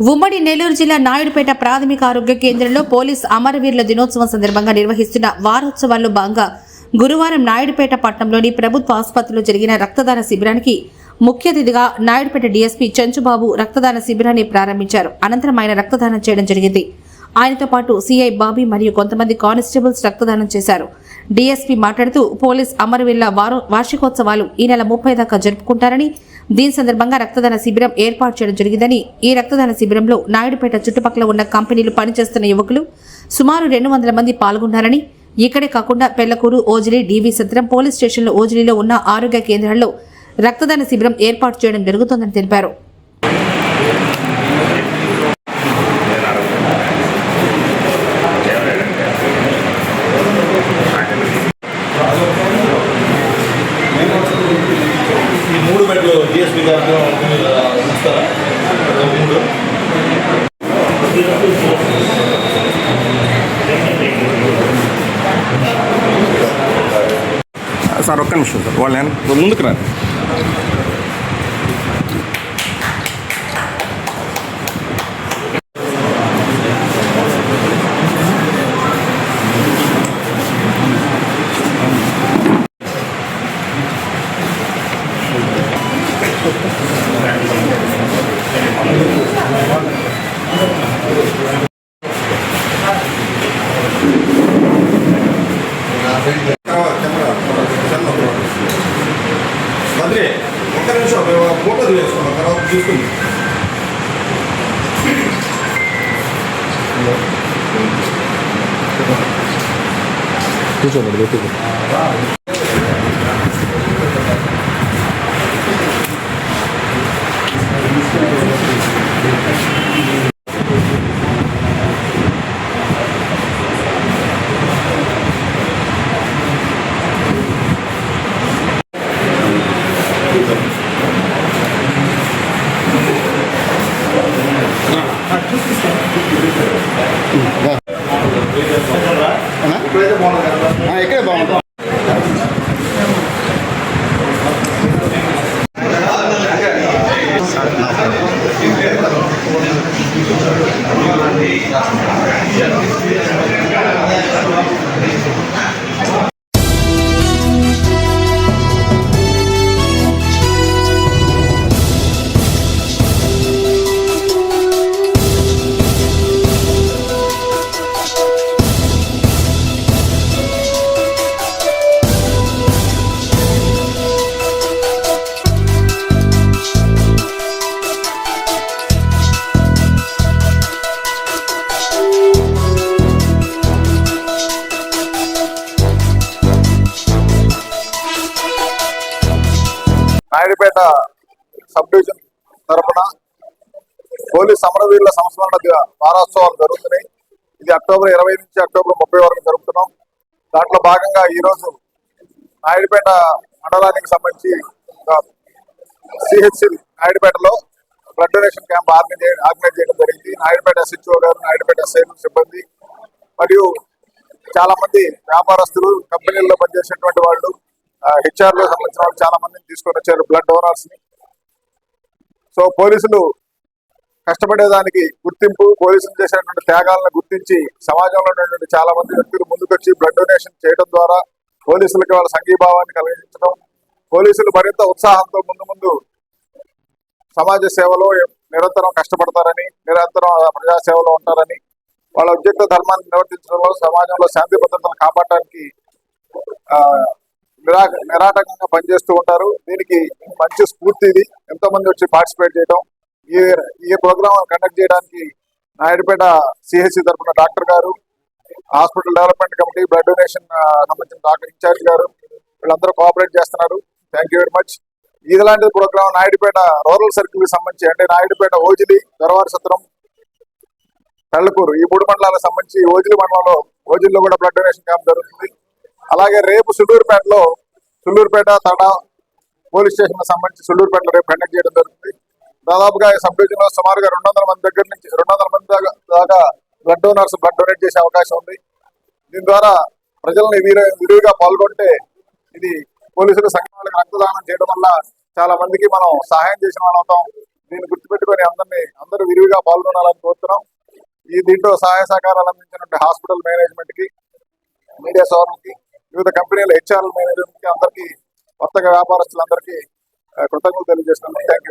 ఉమ్మడి నెల్లూరు జిల్లా నాయుడుపేట ప్రాథమిక ఆరోగ్య కేంద్రంలో పోలీస్ అమరవీరుల దినోత్సవం సందర్భంగా నిర్వహిస్తున్న వారోత్సవాల్లో భాగంగా గురువారం నాయుడుపేట పట్టణంలోని ప్రభుత్వ ఆసుపత్రిలో జరిగిన రక్తదాన శిబిరానికి ముఖ్య అతిథిగా నాయుడుపేట డీఎస్పీ చంచుబాబు రక్తదాన శిబిరాన్ని ప్రారంభించారు. అనంతరం ఆయన రక్తదానం చేయడం జరిగింది. ఆయనతో పాటు సీఐ బాబీ మరియు కొంతమంది కానిస్టేబుల్స్ రక్తదానం చేశారు. డీఎస్పీ మాట్లాడుతూ పోలీస్ అమరవీరుల వారో వార్షికోత్సవాలు ఈ నెల ముప్పై దాకా జరుపుకుంటారని దీని సందర్భంగా రక్తదాన శిబిరం ఏర్పాటు చేయడం జరిగిందని ఈ రక్తదాన శిబిరంలో నాయుడుపేట చుట్టుపక్కల ఉన్న కంపెనీలు పనిచేస్తున్న యువకులు సుమారు రెండు వందల మంది పాల్గొన్నారని ఇక్కడే కాకుండా Pellakur Ojili D V Satram police స్టేషన్లో ఓజిలిలో ఉన్న ఆరోగ్య కేంద్రాల్లో రక్తదాన శిబిరం ఏర్పాటు చేయడం జరుగుతోందని తెలిపారు. మూడు బెడ్లు డిఎస్పీ గారితో ఇస్తారా ఒక మూడు సార్ ఒక్క నిమిషం సార్. వాళ్ళు వెనక- ముందుకు రండి మంత్రి ఒక్క నిమిషం మేము ఫోటో తీసుకున్నాం తర్వాత తీసుకుంది. కూర్చోండి going to Naidupeta sub division తరఫున పోలీస్ సమరవీరుల సంస్మరణ వారోత్సవాలు జరుగుతున్నాయి. ఇది అక్టోబర్ ఇరవై నుంచి అక్టోబర్ ముప్పై వరకు జరుపుతున్నాం. దాంట్లో భాగంగా ఈరోజు నాయుడుపేట మండలానికి సంబంధించి CHC నాయుడుపేటలో blood donation camp organise organise చేయడం జరిగింది. నాయుడుపేట ఎస్హెచ్ఓ గారు నాయుడుపేట సేవల సిబ్బంది మరియు చాలా మంది వ్యాపారస్తులు కంపెనీల్లో పనిచేసేటువంటి వాళ్ళు హెచ్ఆర్లో సంబంధించిన వాళ్ళు చాలా మందిని తీసుకొని వచ్చారు బ్లడ్ డోనర్స్ని. సో పోలీసులు కష్టపడేదానికి గుర్తింపు పోలీసులు చేసినటువంటి త్యాగాలను గుర్తించి సమాజంలో ఉన్నటువంటి చాలా మంది వ్యక్తులు ముందుకొచ్చి బ్లడ్ డొనేషన్ చేయడం ద్వారా పోలీసులకి వాళ్ళ సంఘీభావాన్ని కలిగించడం పోలీసులు మరింత ఉత్సాహంతో ముందు ముందు సమాజ సేవలో నిరంతరం కష్టపడతారని నిరంతరం ప్రజా సేవలో ఉంటారని వాళ్ళ ఉద్యోగ ధర్మాన్ని నిర్వర్తించడంలో సమాజంలో శాంతి భద్రతను కాపాడటానికి ఆ, నిరా నిరాటకంగా పనిచేస్తూ ఉంటారు. దీనికి మంచి స్ఫూర్తి ఇది. ఎంతో మంది వచ్చి పార్టిసిపేట్ చేయడం ఈ ఈ ప్రోగ్రామ్ కండక్ట్ చేయడానికి నాయుడుపేట సిహెచ్సి తరఫున డాక్టర్ గారు hospital development committee blood donation సంబంధించిన డాక్టర్ ఇన్ఛార్జ్ గారు వీళ్ళందరూ కోఆపరేట్ చేస్తున్నారు. థ్యాంక్ యూ వెరీ మచ్ ఇలాంటి ప్రోగ్రామ్ నాయుడుపేట రూరల్ సర్కిల్కి సంబంధించి అంటే నాయుడుపేట ఓజిలి దొరవారి సత్రం పెళ్ళకూరు ఈ మూడు మండలాలకు సంబంధించి ఓజిలి మండలంలో ఓజిల్లో కూడా బ్లడ్ డొనేషన్ క్యాంప్ జరుగుతుంది. అలాగే రేపు సుళ్ళూరుపేటలో సుళ్ళూరుపేట తడ పోలీస్ స్టేషన్ సంబంధించి సుళ్ళూరుపేటలో రేపు కండక్ట్ చేయడం జరుగుతుంది. దాదాపుగా సబ్ డివిజన్లో సుమారుగా రెండు వందల మంది దగ్గర నుంచి రెండు వందల మంది దాకా దాకా బ్లడ్ డోనర్స్ బ్లడ్ డొనేట్ చేసే అవకాశం ఉంది. దీని ద్వారా ప్రజల్ని విరివిగా పాల్గొంటే ఇది పోలీసులు సంఘాలకు రక్తదానం చేయడం వల్ల చాలా మందికి మనం సహాయం చేసిన వాళ్ళు అవుతాం. దీన్ని గుర్తుపెట్టుకొని అందరినీ అందరూ విరివిగా పాల్గొనాలని కోరుతున్నాం. ఈ దీంట్లో సహాయ సహకారాలు అందించినటువంటి హాస్పిటల్ మేనేజ్మెంట్కి మీడియా సోదరులకి వివిధ కంపెనీల హెచ్ఆర్ మేనేజర్కి అందరికీ కొత్తగా వ్యాపారస్తులందరికీ కృతజ్ఞతలు తెలియజేస్తున్నాను. Thank you